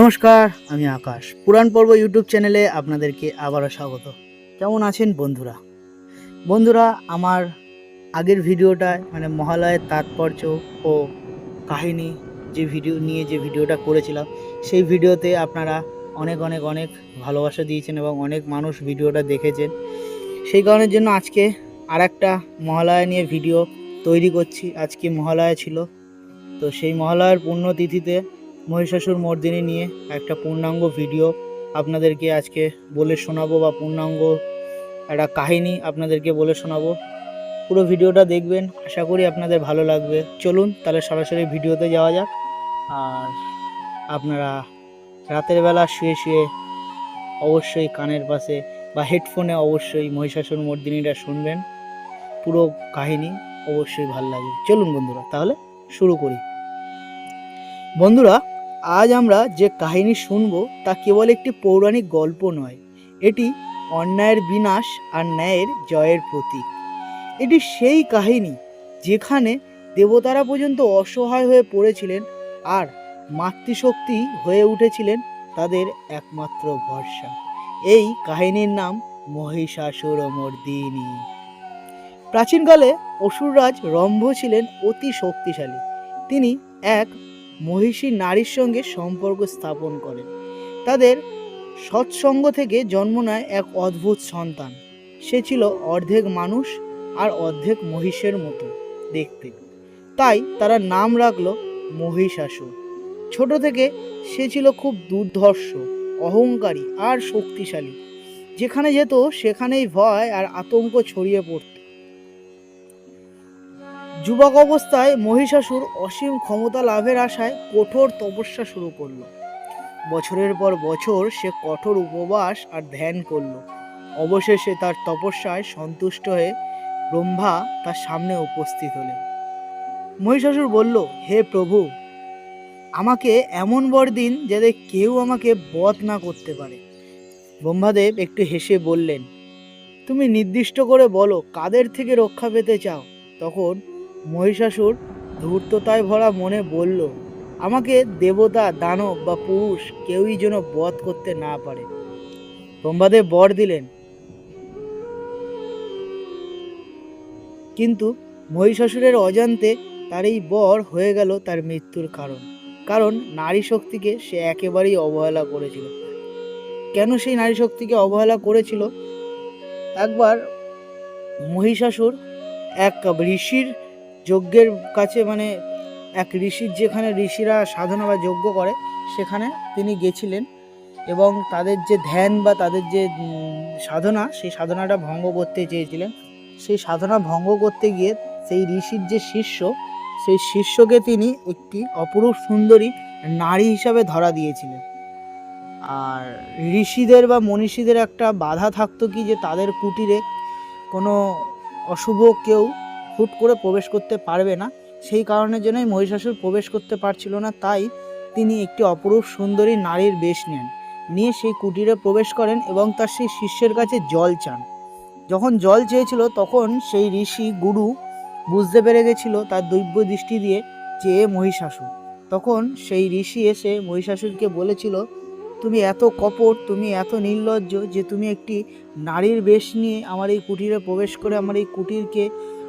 নমস্কার, আমি আকাশ। পুরাণ পর্ব ইউটিউব চ্যানেলে আপনাদেরকে আবারও স্বাগত। কেমন আছেন বন্ধুরা? বন্ধুরা, আমার আগের ভিডিওটায় মানে মহালয়ের তাৎপর্য ও কাহিনী যে ভিডিও নিয়ে যে ভিডিওটা করেছিলাম, সেই ভিডিওতে আপনারা অনেক অনেক অনেক ভালোবাসা দিয়েছেন এবং অনেক মানুষ ভিডিওটা দেখেছেন। সেই কারণের জন্য আজকে আর একটা মহালয়া নিয়ে ভিডিও তৈরি করছি। আজকে মহালয়া ছিল। তো সেই মহালয়ার পুণ্যতিথিতে মহিষাসুর মর্দিনী নিয়ে একটা পূর্ণাঙ্গ ভিডিও আপনাদেরকে আজকে বলে শোনাবো বা পূর্ণাঙ্গ একটা কাহিনী আপনাদেরকে বলে শোনাবো। পুরো ভিডিওটা দেখবেন, আশা করি আপনাদের ভালো লাগবে। চলুন তাহলে সরাসরি ভিডিওতে যাওয়া যাক। আর আপনারা রাতের বেলা শুয়ে শুয়ে অবশ্যই কানের পাশে বা হেডফোনে অবশ্যই মহিষাসুর মর্দিনীটা শুনবেন। পুরো কাহিনী অবশ্যই ভালো লাগবে। চলুন বন্ধুরা, তাহলে শুরু করি। বন্ধুরা আজ আমরা যে কাহিনী শুনব তা কেবল একটি পৌরাণিক গল্প নয়, এটি অন্যায়ের বিনাশ আর ন্যায়ের জয়ের প্রতীক। এটি সেই কাহিনী যেখানে দেবতারা পর্যন্ত অসহায় হয়ে পড়েছিলেন আর মাতৃশক্তি হয়ে উঠেছিলেন তাদের একমাত্র ভরসা। এই কাহিনীর নাম মহিষাসুর মর্দিনী প্রাচীনকালে অসুররাজ রম্ভ ছিলেন অতি শক্তিশালী। তিনি এক মহিষী নারীর সঙ্গে সম্পর্ক স্থাপন করেন। তাদের সৎসঙ্গ থেকে জন্ম নেয় এক অদ্ভুত সন্তান। সে ছিল অর্ধেক মানুষ আর অর্ধেক মহিষের মতো দেখতে। তাই তারা নাম রাখল মহিষাসুর। ছোট থেকে সে ছিল খুব দুর্ধর্ষ, অহংকারী আর শক্তিশালী। যেখানে যেত সেখানেই ভয় আর আতঙ্ক ছড়িয়ে পড়ত। যুবক অবস্থায় মহিষাসুর অসীম ক্ষমতা লাভের আশায় কঠোর তপস্যা শুরু করল। বছরের পর বছর সে কঠোর উপবাস আর ধ্যান করল। অবশেষে তার তপস্যায় সন্তুষ্ট হয়ে ব্রহ্মা তার সামনে উপস্থিত হলেন। মহিষাসুর বলল, হে প্রভু, আমাকে এমন বর দিন যাতে কেউ আমাকে বধ না করতে পারে। ব্রহ্মাদেব একটু হেসে বললেন, তুমি নির্দিষ্ট করে বলো কাদের থেকে রক্ষা পেতে চাও? তখন মহিষাসুর ধূর্ততায় ভরা মনে বলল, আমাকে দেবতা, দানব বা পুরুষ কেউই যেন বধ করতে না পারে। ব্রহ্মাদেব বর দিলেন, কিন্তু মহিষাসুরের অজান্তে তার এই বর হয়ে গেল তার মৃত্যুর কারণ। কারণ নারী শক্তিকে সে একেবারেই অবহেলা করেছিল। কেন সেই নারী শক্তিকে অবহেলা করেছিল? একবার মহিষাসুর এক ঋষির যজ্ঞের কাছে মানে এক ঋষির যেখানে ঋষিরা সাধনা বা যজ্ঞ করে, সেখানে তিনি গেছিলেন এবং তাদের যে ধ্যান বা তাদের যে সাধনা, সেই সাধনাটা ভঙ্গ করতে চেয়েছিলেন। সেই সাধনা ভঙ্গ করতে গিয়ে সেই ঋষির যে শিষ্য, সেই শিষ্যকে তিনি একটি অপরূপ সুন্দরী নারী হিসাবে ধরা দিয়েছিলেন। আর ঋষিদের বা মনীষীদের একটা বাধা থাকতো কি যে তাদের কুটিরে কোনো অশুভ কেউ হুট করে প্রবেশ করতে পারবে না। সেই কারণের জন্যই মহিষাসুর প্রবেশ করতে পারছিল না, তাই তিনি একটি অপরূপ সুন্দরী নারীর বেশ নেন। নিয়ে সেই কুটিরে প্রবেশ করেন এবং তার সেই শিষ্যের কাছে জল চান। যখন জল চেয়েছিল, তখন সেই ঋষি গুরু বুঝতে পেরে গেছিল তার দৈব্য দৃষ্টি দিয়ে যে মহিষাসুর। তখন সেই ঋষি এসে মহিষাসুরকে বলেছিল, তুমি এত কপট, তুমি এত নির্লজ্জ যে তুমি একটি নারীর বেশ নিয়ে আমার এই কুটিরে প্রবেশ করে আমার এই কুটিরকে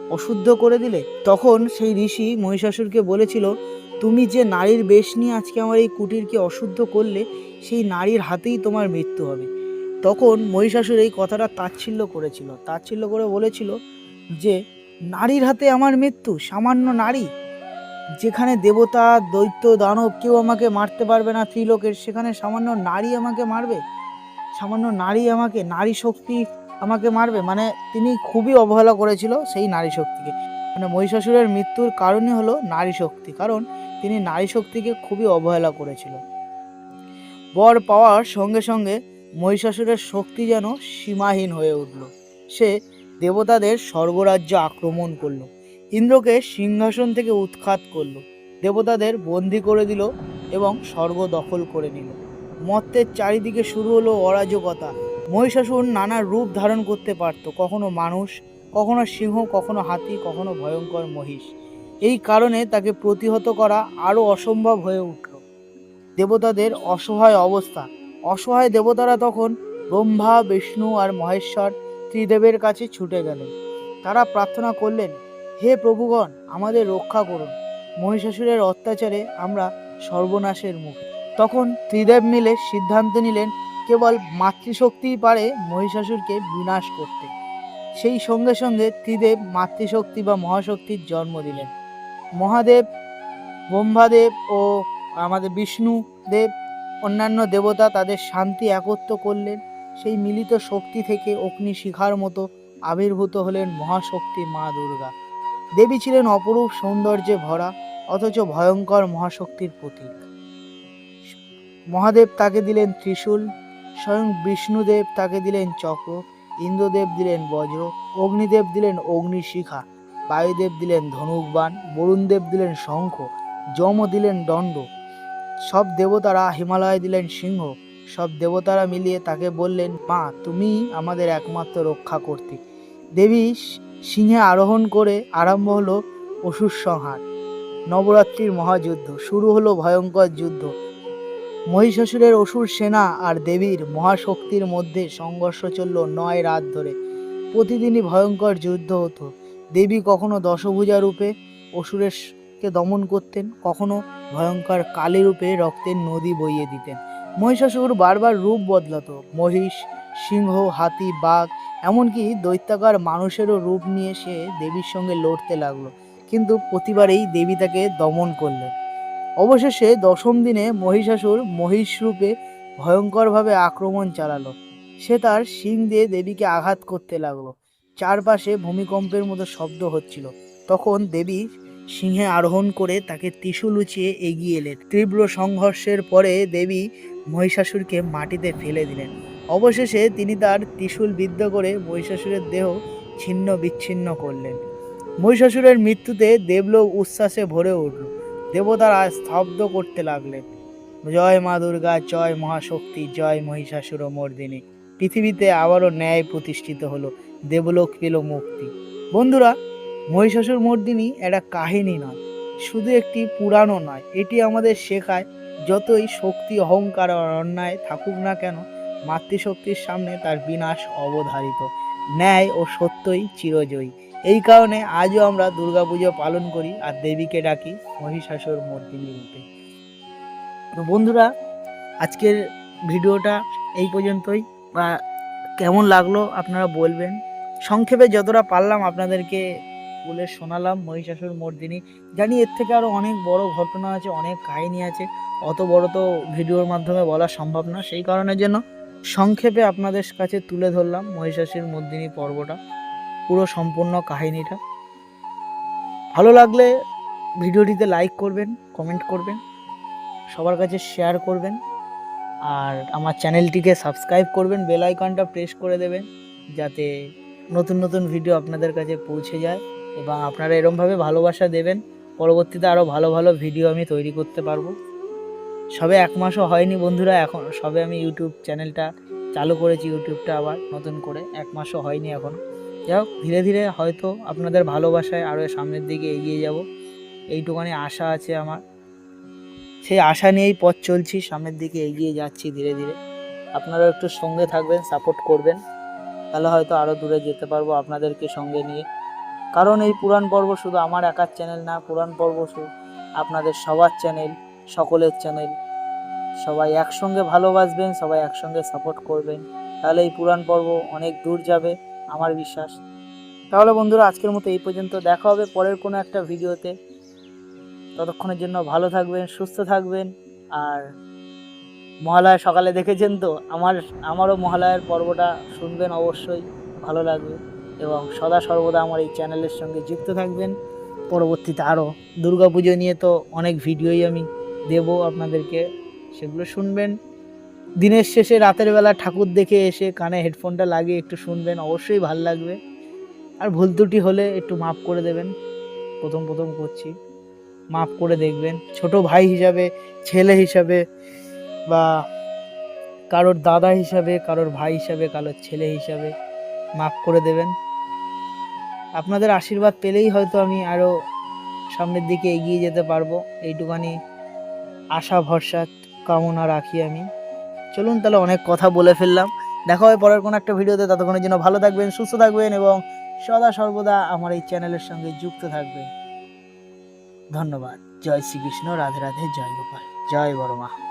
অশুদ্ধ করে দিলে? তখন সেই ঋষি মহিষাসুরকে বলেছিল, তুমি যে নারীর বেশ নিয়ে আজকে আমার এই কুটিরকে অশুদ্ধ করলে, সেই নারীর হাতেই তোমার মৃত্যু হবে। তখন মহিষাসুর এই কথাটা তাচ্ছিল্য করেছিল। তাচ্ছিল্য করে বলেছিল যে, নারীর হাতে আমার মৃত্যু, সামান্য নারী। যেখানে দেবতা, দৈত্য, দানব কেউ আমাকে মারতে পারবে না, ত্রিলোকের, সেখানে সামান্য নারী আমাকে মারবে। সামান্য নারী আমাকে, নারী শক্তি আমাকে মারবে। মানে তিনি খুবই অবহেলা করেছিল সেই নারী শক্তিকে। মানে মহিষাসুরের মৃত্যুর কারণই হলো নারী শক্তি। কারণ তিনি নারী শক্তিকে খুবই অবহেলা করেছিল। বর পাওয়ার সঙ্গে সঙ্গে মহিষাসুরের শক্তি যেন সীমাহীন হয়ে উঠল। সে দেবতাদের স্বর্গরাজ্য আক্রমণ করল। ইন্দ্রকে সিংহাসন থেকে উৎখাত করল। দেবতাদের বন্দি করে দিল এবং স্বর্গ দখল করে নিল। মত্তের চারিদিকে শুরু হলো অরাজকতা। মহিষাসুর নানা রূপ ধারণ করতে পারত। কখনো মানুষ, কখনো সিংহ, কখনো হাতি, কখনো ভয়ঙ্কর মহিষ। এই কারণে তাকে প্রতিহত করা আরও অসম্ভব হয়ে উঠল। দেবতাদের অসহায় অবস্থা। অসহায় দেবতারা তখন ব্রহ্মা, বিষ্ণু আর মহেশ্বর ত্রিদেবের কাছে ছুটে গেলেন তারা প্রার্থনা করলেন, হে প্রভুগণ, আমাদের রক্ষা করুন। মহিষাসুরের অত্যাচারে আমরা সর্বনাশের মুখে। তখন ত্রিদেব মিলে সিদ্ধান্ত নিলেন কেবল মাতৃশক্তিই পারে মহিষাসুরকে বিনাশ করতে। সেই সঙ্গে সঙ্গে ত্রিদেব মাতৃশক্তি বা মহাশক্তির জন্ম দিলেন। মহাদেব, ব্রহ্মাদেব ও আমাদের বিষ্ণু দেব অন্যান্য দেবতা তাদের শান্তি একত্র করলেন। সেই মিলিত শক্তি থেকে অগ্নি শিখার মতো আবির্ভূত হলেন মহাশক্তি মা দুর্গা। দেবী ছিলেন অপরূপ সৌন্দর্যে ভরা, অথচ ভয়ঙ্কর মহাশক্তির প্রতীক। মহাদেব তাকে দিলেন ত্রিশূল স্বয়ং বিষ্ণুদেব তাকে দিলেন চক্র, ইন্দ্রদেব দিলেন বজ্র, অগ্নিদেব দিলেন অগ্নিশিখা, বায়ুদেব দিলেন ধনুকবান বরুণদেব দিলেন শঙ্খ, যম দিলেন দণ্ড। সব দেবতারা হিমালয় দিলেন সিংহ, সব দেবতারা মিলিয়ে তাকে বললেন, মা, তুমি আমাদের একমাত্র রক্ষা করতে দেবী সিংহে আরোহণ করে আরম্ভ হলো অসুর সংহার নবরাত্রির মহাযুদ্ধ, শুরু হলো ভয়ঙ্কর যুদ্ধ। মহিষাসুরের অসুর সেনা আর দেবীর মহাশক্তির মধ্যে সংঘর্ষ চলল নয় রাত ধরে। প্রতিদিনই ভয়ঙ্কর যুদ্ধ হতো। দেবী কখনো দশভুজা রূপে অসুরের কে দমন করতেন, কখনো ভয়ঙ্কর কালী রূপে রক্তের নদী বইয়ে দিতেন। মহিষাসুর বারবার রূপ বদলাতো। মহিষ, সিংহ, হাতি, বাঘ, এমনকি দৈত্যাকার মানুষেরও রূপ নিয়ে সে দেবীর সঙ্গে লড়তে লাগল। কিন্তু প্রতিবারেই দেবী তাকে দমন করলেন। অবশেষে দশম দিনে মহিষাসুর মহিষ রূপে ভয়ঙ্করভাবে আক্রমণ চালালো। সে তার শিং দিয়ে দেবীকে আঘাত করতে লাগল। চারপাশে ভূমিকম্পের মতো শব্দ হচ্ছিল। তখন দেবী সিংহে আরোহণ করে তাকে ত্রিশূল উঁচিয়ে এগিয়ে এলেন। তীব্র সংঘর্ষের পরে দেবী মহিষাসুরকে মাটিতে ফেলে দিলেন। অবশেষে তিনি তার ত্রিশূল বিদ্ধ করে মহিষাসুরের দেহ ছিন্ন বিচ্ছিন্ন করলেন। মহিষাসুরের মৃত্যুতে দেবলোক উচ্ছ্বাসে ভরে উঠল। দেবতারা স্তব্ধ করতে লাগলেন। জয় মা দুর্গা, জয় মহাশক্তি, জয় মহিষাসুর মর্দিনী। পৃথিবীতে আবারও ন্যায় প্রতিষ্ঠিত হলো, দেবলোক পেল মুক্তি। বন্ধুরা, মহিষাসুর মর্দিনী একটা কাহিনী নয়, শুধু একটি পুরানো নয়, এটি আমাদের শেখায় যতই শক্তি, অহংকার আর অন্যায় থাকুক না কেন, মাতৃশক্তির সামনে তার বিনাশ অবধারিত, ন্যায় ও সত্যই চিরজয়ী। এই কারণে আজও আমরা দুর্গাপুজো পালন করি আর দেবীকে ডাকি মহিষাসুর মর্দিনী রূপে তো বন্ধুরা, আজকের ভিডিওটা এই পর্যন্তই। বা কেমন লাগল আপনারা বলবেন। সংক্ষেপে যতটা পারলাম আপনাদেরকে বলে শোনালাম মহিষাসুর মর্দিনী জানি এর থেকে আরও অনেক বড় ঘটনা আছে, অনেক কাহিনী আছে। অত বড় তো ভিডিওর মাধ্যমে বলা সম্ভব না। সেই কারণের জন্য সংক্ষেপে আপনাদের কাছে তুলে ধরলাম মহিষাসুর মর্দিনী পর্বটা। পুরো সম্পূর্ণ কাহিনীটা। ভালো লাগলে ভিডিওটিতে লাইক করবেন কমেন্ট করবেন, সবার কাছে শেয়ার করবেন, আর আমার চ্যানেলটিকে সাবস্ক্রাইব করবেন বেল আইকনটা প্রেস করে দেবেন, যাতে নতুন নতুন ভিডিও আপনাদের কাছে পৌঁছে যায় এবং আপনারা এরমভাবে ভালোবাসা দেবেন, পরবর্তীতে আরও ভালো ভালো ভিডিও আমি তৈরি করতে পারব। সবে এক মাসও হয়নি বন্ধুরা, এখন সবে আমি ইউটিউব চ্যানেলটা চালু করেছি ইউটিউবটা আবার নতুন করে, এক মাসও হয়নি এখন। যাই হোক ধীরে ধীরে হয়তো আপনাদের ভালোবাসায় আরও সামনের দিকে এগিয়ে যাব। এইটুখানি আশা আছে আমার। সেই আশা নিয়েই পথ চলছি, সামনের দিকে এগিয়ে যাচ্ছি ধীরে ধীরে। আপনারাও একটু সঙ্গে থাকবেন সাপোর্ট করবেন। তাহলে হয়তো আরও দূরে যেতে পারব আপনাদেরকে সঙ্গে নিয়ে। কারণ এই পুরাণ পর্ব শুধু আমার একার চ্যানেল না, পুরাণ পর্ব শুধু আপনাদের সবার চ্যানেল সকলের চ্যানেল সবাই একসঙ্গে ভালোবাসবেন, সবাই একসঙ্গে সাপোর্ট করবেন। তাহলে এই পুরাণ পর্ব অনেক দূর যাবে। আমার বিশ্বাস। তাহলে বন্ধুরা, আজকের মতো এই পর্যন্ত দেখা হবে পরের কোনো একটা ভিডিওতে। ততক্ষণের জন্য ভালো থাকবেন, সুস্থ থাকবেন, আর মহালয়া সকালে দেখেছেন তো? আমার, আমারও মহালয়ার পর্বটা শুনবেন অবশ্যই, ভালো লাগবে। এবং সদা সর্বদা আমার এই চ্যানেলের সঙ্গে যুক্ত থাকবেন। পরবর্তীতে আরও দুর্গাপুজো নিয়ে তো অনেক ভিডিওই আমি দেব আপনাদেরকে। সেগুলো শুনবেন। দিনের শেষে রাতের বেলা ঠাকুর দেখে এসে কানে হেডফোনটা লাগিয়ে একটু শুনবেন, অবশ্যই ভালো লাগবে। আর ভুল ত্রুটি হলে একটু মাফ করে দেবেন। প্রথম প্রথম করছি। মাফ করে দেখবেন। ছোট ভাই হিসাবে, ছেলে হিসাবে বা কারোর দাদা হিসাবে, কারোর ভাই হিসাবে, কারোর ছেলে হিসাবে মাফ করে দেবেন। আপনাদের আশীর্বাদ পেলেই হয়তো আমি আরও সামনের দিকে এগিয়ে যেতে পারব। এইটুখানি আশা, ভরসা, কামনা রাখি আমি। চলুন তাহলে অনেক কথা বলে ফেললাম। দেখা হয় পরের কোনো একটা ভিডিওতে। ততক্ষণের জন্য ভালো থাকবেন, সুস্থ থাকবেন এবং সদা সর্বদা আমার এই চ্যানেলের সঙ্গে যুক্ত থাকবেন। ধন্যবাদ। জয় শ্রীকৃষ্ণ। রাধে রাধে। জয় গোপাল। জয় বড় মা